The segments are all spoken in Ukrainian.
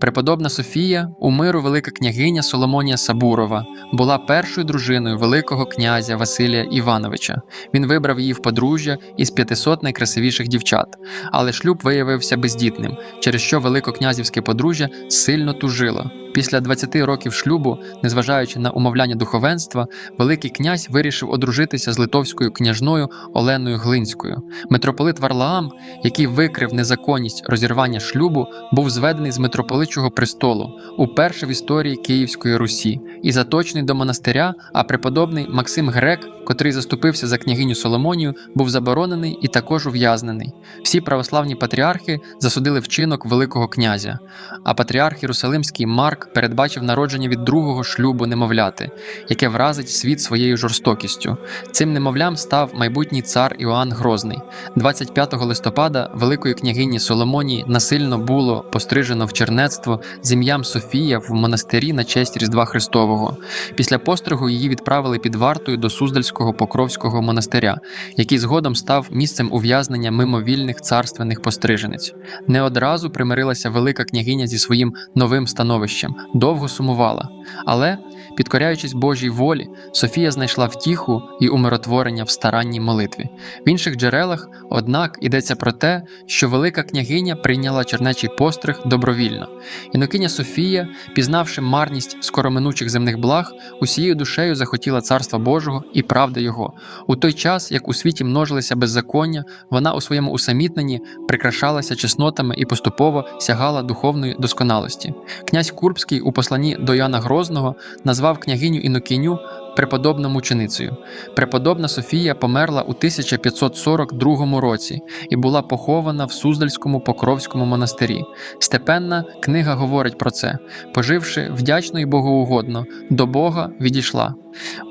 Преподобна Софія, у миру велика княгиня Соломонія Сабурова, була першою дружиною великого князя Василія Івановича. Він вибрав її в подружжя із 500 найкрасивіших дівчат, але шлюб виявився бездітним, через що великокнязівське подружжя сильно тужило. Після 20 років шлюбу, незважаючи на умовляння духовенства, Великий князь вирішив одружитися з литовською княжною Оленою Глинською. Митрополит Варлаам, який викрив незаконність розірвання шлюбу, був зведений з митрополичого престолу уперше в історії Київської Русі і заточений до монастиря. А преподобний Максим Грек, котрий заступився за княгиню Соломонію, був заборонений і також ув'язнений. Всі православні патріархи засудили вчинок Великого князя. А патріарх Єрусалимський Марк передбачив народження від другого шлюбу немовляти, яке вразить світ своєю жорстокістю. Цим немовлям став майбутній цар Іоанн Грозний. 25 листопада великої княгині Соломонії насильно було пострижено в чернецтво з ім'ям Софія в монастирі на честь Різдва Христового. Після постригу її відправили під вартою до Суздальського Покровського монастиря, який згодом став місцем ув'язнення мимовільних царственних постриженець. Не одразу примирилася велика княгиня зі своїм новим становищем, довго сумувала. Але, підкоряючись Божій волі, Софія знайшла втіху і умиротворення в старанній молитві. В інших джерелах, однак, йдеться про те, що велика княгиня прийняла чернечий постриг добровільно. Інокиня Софія, пізнавши марність скороминучих земних благ, усією душею захотіла царства Божого і правди Його. У той час, як у світі множилися беззаконня, вона у своєму усамітненні прикрашалася чеснотами і поступово сягала духовної досконалості. Князь Курбський у посланні до Яна Грозного назвав княгиню Інокиню преподобна мученицею. Преподобна Софія померла у 1542 році і була похована в Суздальському Покровському монастирі. Степенна книга говорить про це. Поживши вдячно і богоугодно, до Бога відійшла.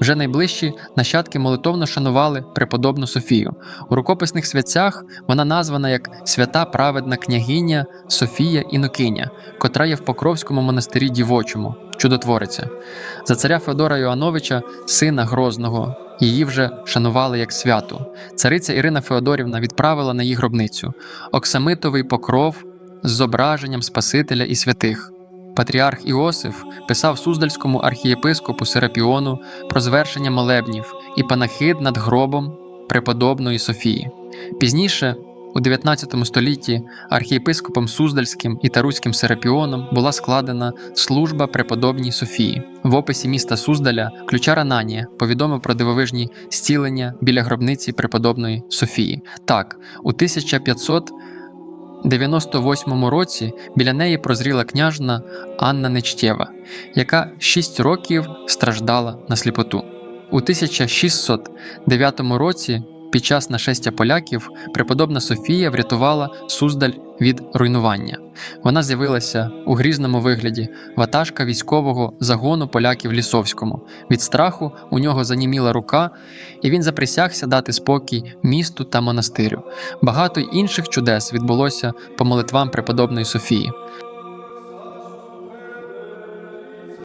Вже найближчі нащадки молитовно шанували преподобну Софію. У рукописних святцях вона названа як свята праведна княгиня Софія Інокиня, котра є в Покровському монастирі дівочому, чудотвориця. За царя Феодора Йоановича, сина Грозного, її вже шанували як святу. Цариця Ірина Феодорівна відправила на її гробницю оксамитовий покров з зображенням Спасителя і святих. Патріарх Іосиф писав Суздальському архієпископу Серапіону про звершення молебнів і панахид над гробом преподобної Софії. Пізніше, у 19 столітті, архієпископом Суздальським і Таруським Серапіоном була складена служба преподобній Софії. В описі міста Суздаля ключар Ананія повідомив про дивовижні зцілення біля гробниці преподобної Софії. Так, у 1500 98 році біля неї прозріла княжна Анна Нечтєва, яка 6 років страждала на сліпоту. У 1609 році, під час нашестя поляків, преподобна Софія врятувала Суздаль від руйнування. Вона з'явилася у грізному вигляді ватажка військового загону поляків Лісовському. Від страху у нього заніміла рука, і він заприсягся дати спокій місту та монастирю. Багато інших чудес відбулося по молитвам преподобної Софії.